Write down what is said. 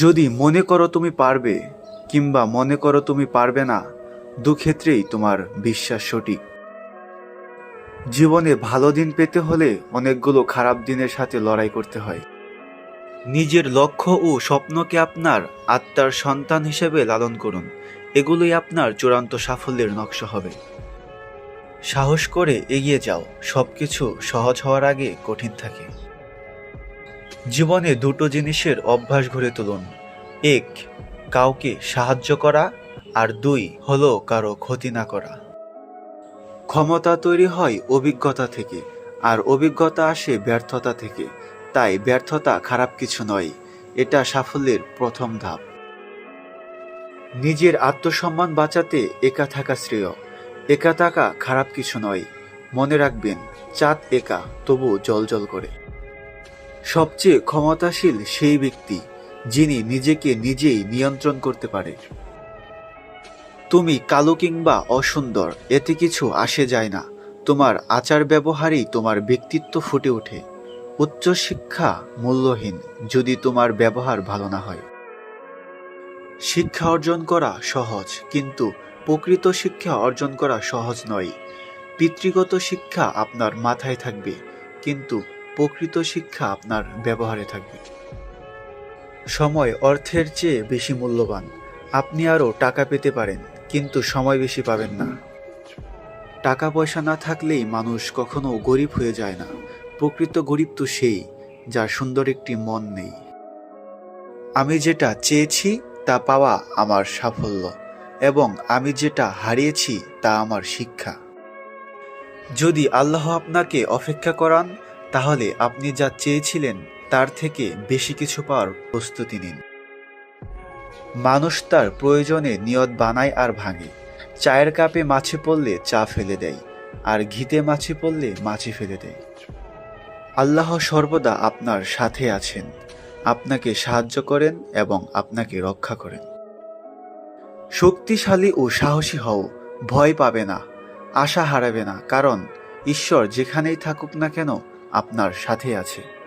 যদি মনে করো তুমি পারবে, কিংবা মনে করো তুমি পারবে না, দুক্ষেত্রেই তোমার বিশ্বাস সঠিক। জীবনে ভালো দিন পেতে হলে অনেকগুলো খারাপ দিনের সাথে লড়াই করতে হয়। নিজের লক্ষ্য ও স্বপ্নকে আপনার আত্মার সন্তান হিসেবে লালন করুন। এগুলোই আপনার চূড়ান্ত সাফল্যের নকশা হবে। সাহস করে এগিয়ে যাও। সবকিছু সহজ হওয়ার আগে কঠিন থাকে। জীবনে দুটো জিনিসের অভ্যাস গড়ে তুলুন। এক, কাউকে সাহায্য করা, আর দুই, হলো কারও ক্ষতি না করা। ক্ষমতা তৈরি হয় অভিজ্ঞতা থেকে, আর অভিজ্ঞতা আসে ব্যর্থতা থেকে। তাই ব্যর্থতা খারাপ কিছু নয়, এটা সাফল্যের প্রথম ধাপ। নিজের আত্মসম্মান বাঁচাতে একা থাকা শ্রেয়। একা থাকা খারাপ কিছু নয়। মনে রাখবেন, চাঁদ একা তবু জলজল করে। সবচেয়ে ক্ষমতাশীল সেই ব্যক্তি যিনি নিজেকে নিজেই নিয়ন্ত্রণ করতে পারে। তুমি কালো কিংবা অসুন্দর, এতে কিছু আসে যায় না। তোমার আচার ব্যবহারেই তোমার ব্যক্তিত্ব ফুটে ওঠে। উচ্চশিক্ষা মূল্যহীন, যদি তোমার ব্যবহার ভালো না হয়। শিক্ষা অর্জন করা সহজ, কিন্তু প্রকৃত শিক্ষা অর্জন করা সহজ নয়। পিতৃগত শিক্ষা আপনার মাথায় থাকবে, কিন্তু প্রকৃত শিক্ষা আপনার ব্যবহারে থাকবে। সময় অর্থের চেয়ে বেশি মূল্যবান। আপনি আরও টাকা পেতে পারেন, কিন্তু সময় বেশি পাবেন না। টাকা পয়সা না থাকলেই মানুষ কখনো গরিব হয়ে যায় না। প্রকৃত গরিব তো সেই, যার সুন্দর একটি মন নেই। আমি যেটা চেয়েছি, তা পাওয়া আমার সাফল্য, এবং আমি যেটা হারিয়েছি, তা আমার শিক্ষা। যদি আল্লাহ আপনাকে অপেক্ষা করান তাহলে আপনি যা চেয়েছিলেন, তার থেকে বেশি কিছু পাওয়ার প্রস্তুতি নিন। মানুষ তার প্রয়োজনে নিয়ত বানায় আর ভাঙে। চায়ের কাপে মাছি পড়লে চা ফেলে দেয়, আর ঘিতে মাছি পড়লে মাছি ফেলে দেয়। আল্লাহ সর্বদা আপনার সাথে আছেন, আপনাকে সাহায্য করেন এবং আপনাকে রক্ষা করেন। শক্তিশালী ও সাহসী হও, ভয় পাবে না, আশা হারাবে না, কারণ ঈশ্বর যেখানেই থাকুক না কেন আপনার সাথে আছে।